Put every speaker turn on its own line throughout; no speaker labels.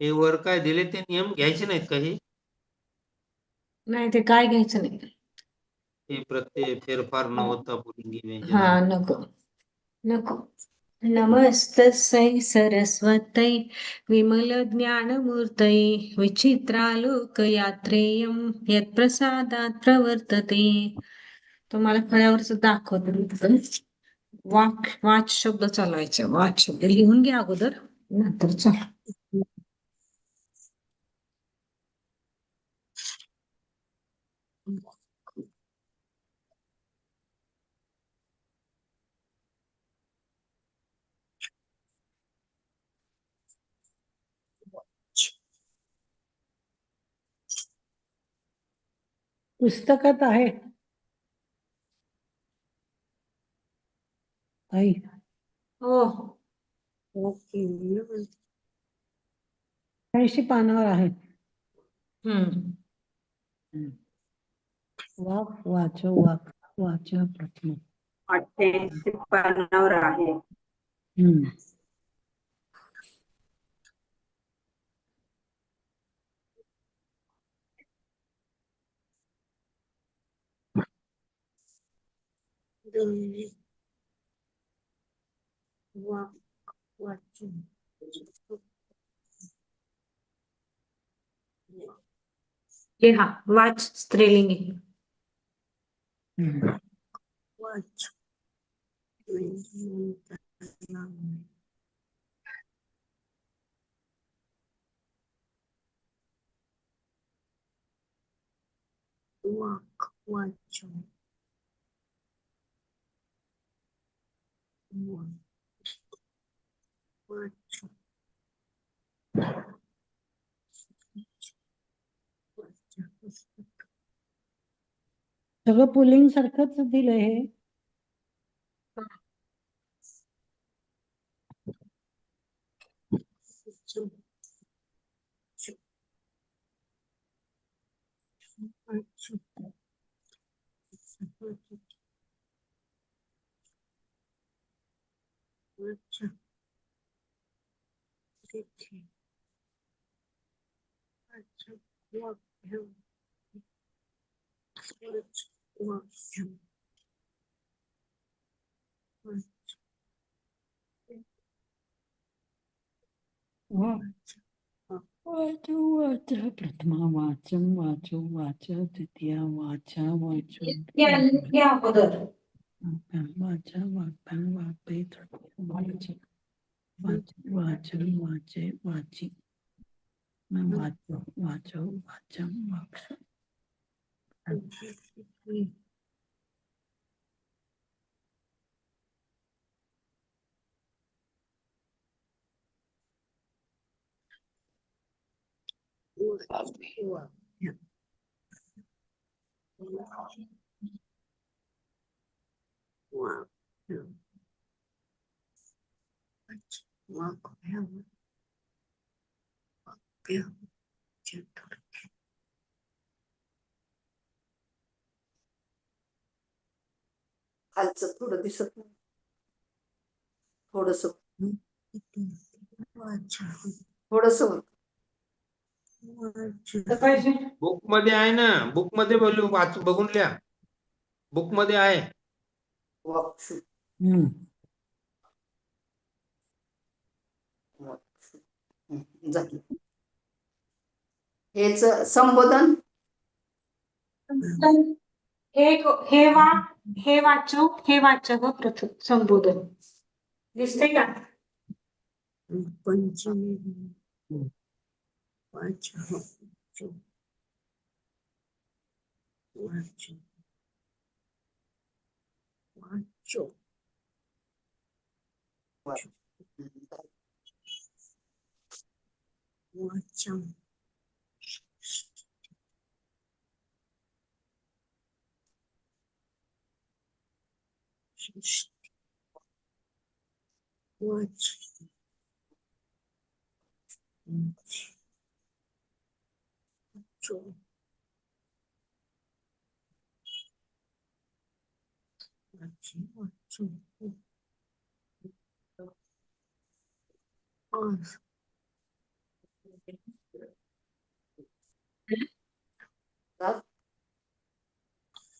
हे वर काय दिले ते नियम? घ्यायचे नाहीत का हे?
नाही ते काय घ्यायचं नाही.
हे प्रत्यय फेरफार न होता पुलिंगी व्यंजन
हा नको. नको. नमस्तस्यै सरस्वत्यै विमलज्ञानमूर्तये विचित्रालोकयात्रेयं यत्प्रसादात् प्रवर्तते. तुम्हाला फळ्यावरच दाखवते मी. वाक वाच शब्द चालवायचे. वाच शब्द लिहून घ्या अगोदर. नंतर चाल.
पुस्तकात आहे. आई
हो
ओके ऐंशी पानावर आहे
हम्म
वाक वाच वाक वाच प्रथम
अठ्ठ्याऐंशी पानावर आहे
हम्म
हे हा वाच स्त्रीलिंगी
हम्म. सगळं पुलिंग सारखंच दिलंय हे. वाच वाच वाच प्रथमा वाचम वाचो वाच द्वितीया वाचा वाचो
घ्या अगोदर
वाचा वाचा वापे वाच वाच വാചോ വാചോ വാചം Yeah. Wow. Yeah. वाचम वाच
खालचं थोडं दिसत नाही. थोडस. थोडस
बुकमध्ये आहे ना. बुकमध्ये बोलू वाच बघून लिहा. बुकमध्ये आहे
झालं हेच संबोधन?
हे हे वा हे वाचक हे वाचक प्रथम संबोधन. दिसते का?
पंचमी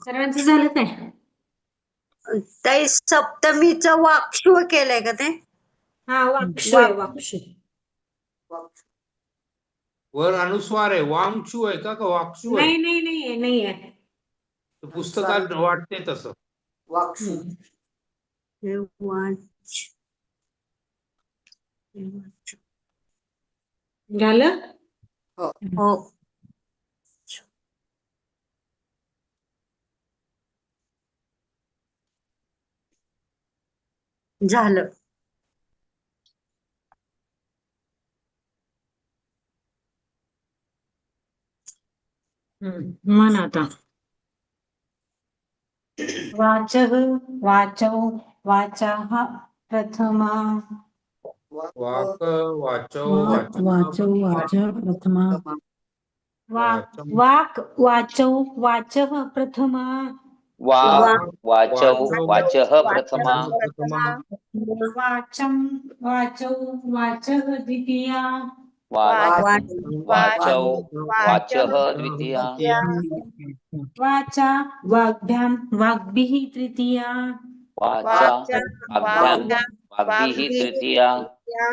सर्वांचं झालं काय
ताई सप्तमीचं वाक्षू केलंय का ते?
हा वाक्षू आहे वाक्षू
वाक्षू
वर अनुस्वार आहे वामचू आहे का का वाक्षू आहे?
नाही नाही नाही आहे, नाही आहे.
पुस्तकात वाटते तसं.
वाक्षू
वाच हे. वाच.
झालं
हो. झालं.
हम्म, म्हण आता. वाचः वाचौ वाचाः प्रथमा.
वाक वाचो
वाच वाचो वाच प्रथमा.
वाक् वाक् वाचौ वाचः प्रथमा.
वा
वा-
वाचौ वाचः प्रथमा
वाचं वाचौ वाचः द्वितीया
वा
वाच
वाचौ वाचः द्वितीया
वाचा वाग्भ्यां वाग्भिः तृतीया
वाचा वाग्भ्यां वाग्भिः तृतीया।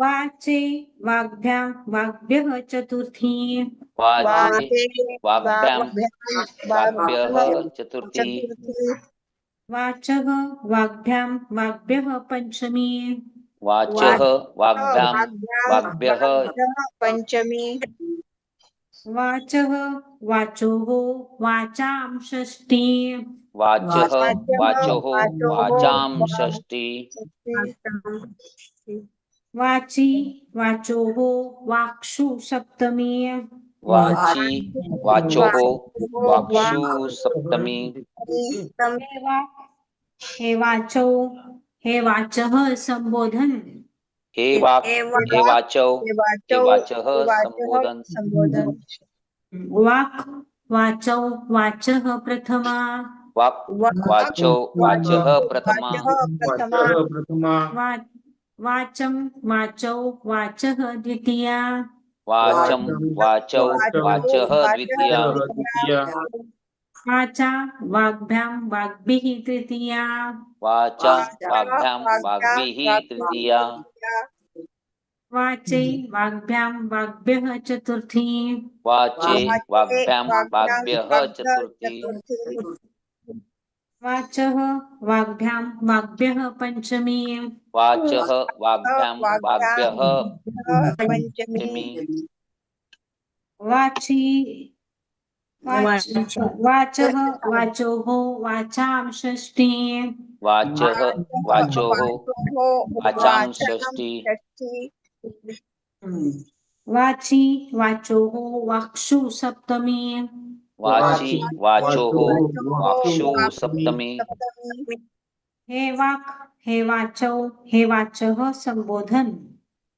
वाचे वाग्भ्यां वाग्भ्यः चतुर्थी।
वाचे वाग्भ्यां वाग्भ्यः चतुर्थी।
वाचः वाग्भ्यां वाग्भ्यः पञ्चमी।
वाचः वाग्भ्यां वाग्भ्यः
पंचमी
वाचः वाचोः वाचां षष्ठी
वाचः वाचोः वाचां षष्ठी।
वाची वाचोः वाक्षु सप्तमी।
वाची वाचोः वाक्षु सप्तमी।
हे वाचौ हे वाचः संबोधन।
हे
हे
वाचौ हे वाचः संबोधन।
संबोधन।
वाक् वाचौ वाचः प्रथमा।
वाक् वाचो वाचः प्रथमा।
वाचः प्रथमा।
वा वाचं वाचौ वाचः द्वितीया।
वाचं वाचौ वाचः द्वितीया।
द्वितीया।
वाचा वाग्भ्यां वाग्भिः तृतीया।
वाचा वाग्भ्यां वाग्भिः तृतीया।
वाचे वाग्भ्यां वाग्भ्यः चतुर्थी।
वाचे वाग्भ्यां वाग्भ्यः चतुर्थी।
वाचः वाग्भ्यां वाग्भ्यः पञ्चमी
वाचः वाग्भ्यां वाग्भ्यः पञ्चमी।
वाची वाच- वाचः। वाचोः वाचां षष्ठी।
वाचः वाचोः वाचां षष्ठी
वाची वाचोः वाक्षु सप्तमी।
वाची वाचोः वाक्षु सप्तमी.
हे वाक् हे वाचौ हे वाचः संबोधन.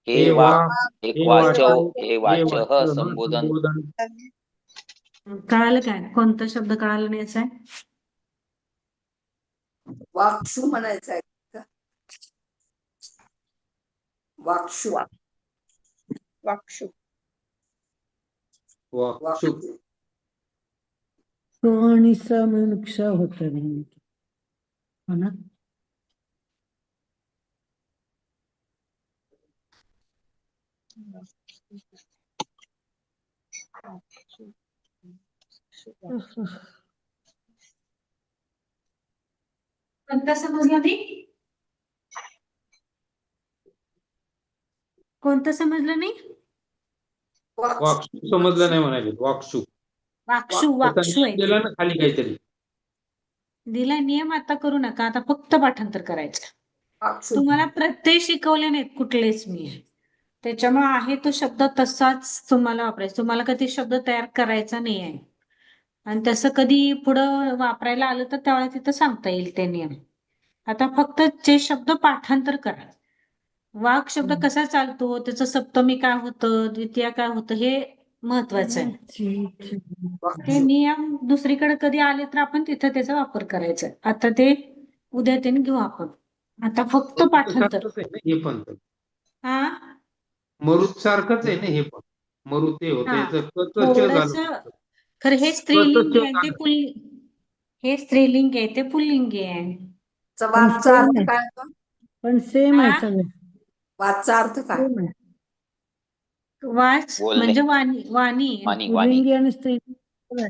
हे वाक् हे वाचौ हे वाचः संबोधन.
कळालं काय? कोणता शब्द कळाला नाही याचा
वाक्षू म्हणायचं आहे. का वाक्षू
वाक्षू
वाक्षु
क आणि स मिळून क्ष होत हो ना?
कोणता समजला नाही कोणतं समजलं नाही
वाक्षू
समजलं नाही म्हणाले वाक्षु.
वाक्षू वाक्षू आहे
गेला ना खाली काहीतरी.
दिला नियम आता करू नका आता फक्त पाठांतर करायचं. तुम्हाला प्रत्यय शिकवले नाहीत कुठलेच मी. त्याच्यामुळे आहे तो शब्द तसाच तुम्हाला वापरायचा. तुम्हाला कधी शब्द तयार करायचा नाही आहे. आणि तसं कधी पुढं वापरायला आलं तर त्यावेळेला तिथं सांगता येईल ते नियम. आता फक्त जे शब्द पाठांतर करा. वाघ शब्द कसा चालतो? त्याचं सप्तमी काय होतं? द्वितीय काय होतं? हे महत्वाचं आहे. ते नियम दुसरीकडे कधी आले तर आपण तिथं त्याचा वापर करायचा आता ते उद्या त्याने घेऊ आपण. आता फक्त पाठांतर.
हे पण.
हा?
मरुत सारखंच आहे ना हे पण. मरुत हे होते
हा.
याचं क च च
थोडस
झालं
खरं हे स्त्रीलिंग आहे ते. पुल्लिंग. हे स्त्रीलिंग आहे ते पुल्लिंग आहे.
पण
अर्थ
same
काय होतो?
पण सेम आहे
हा?
सगळं.
वाकचा अर्थ काय?
सेम आहे.
वाच
बोलणे.
म्हणजे वाणी वाणी.
वाणी वाणी.
पुल्लिंगी आणि स्त्रीलिंगी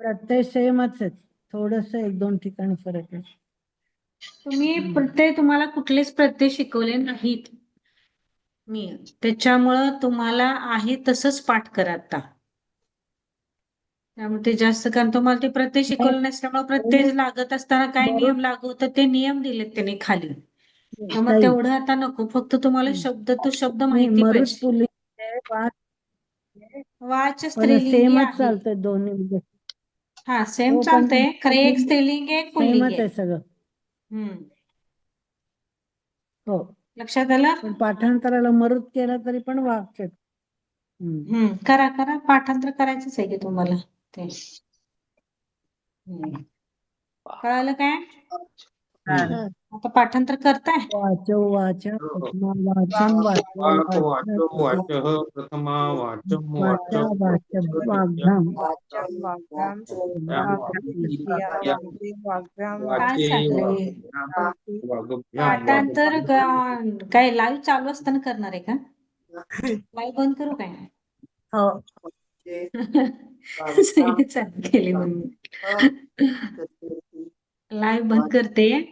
प्रत्यय सेमच आहेत थोडस एक दोन ठिकाणी फरक आहे.
तुम्ही प्रत्यय तुम्हाला कुठलेच प्रत्यय शिकवले नाहीत. मी. त्याच्यामुळं तुम्हाला आहे तसंच पाठ करा आता. त्यामुळे ते जास्त कारण तुम्हाला ते प्रत्यय शिकवले नसल्यामुळे प्रत्यय लागत असताना काय. नियम लागू होतात ते नियम दिलेत त्यांनी खाली. त्यामुळे
ताई,
तेवढं आता नको. फक्त तुम्हाला. शब्द तो शब्द
नाही,
माहिती
मरुत
पाहिजे.
पुल्लिंग वाच
स्त्रीलिंगी
सेमच
आहे.
चालतंय दोन्ही म्हणजे.
हा सेम
हो, पण
चालतंय. खरं एक
पुल्लिंग-
स्त्रीलिंग आहे एक पुल्लिंग
सेमच
आहे
आहे. सगळं.
हम्म.
हो.
लक्षात आलं?
पण पाठांतराला मरुत केला तरी पण वाक्य हम्म.
हम्म करा करा. पाठांतर करायचंच आहे की तुम्हाला ते. हम्म. कळालं काय. आता पाठांतर करताय?
वाचो वाच
हो.
प्रथमा वाचन वाच
प्रथमा
पाठांतर काय लाईव्ह चालू असताना करणार आहे का? लाईव्ह बंद करू काय?
हो.
चालू केली म्हणून. लाईव्ह बंद करते.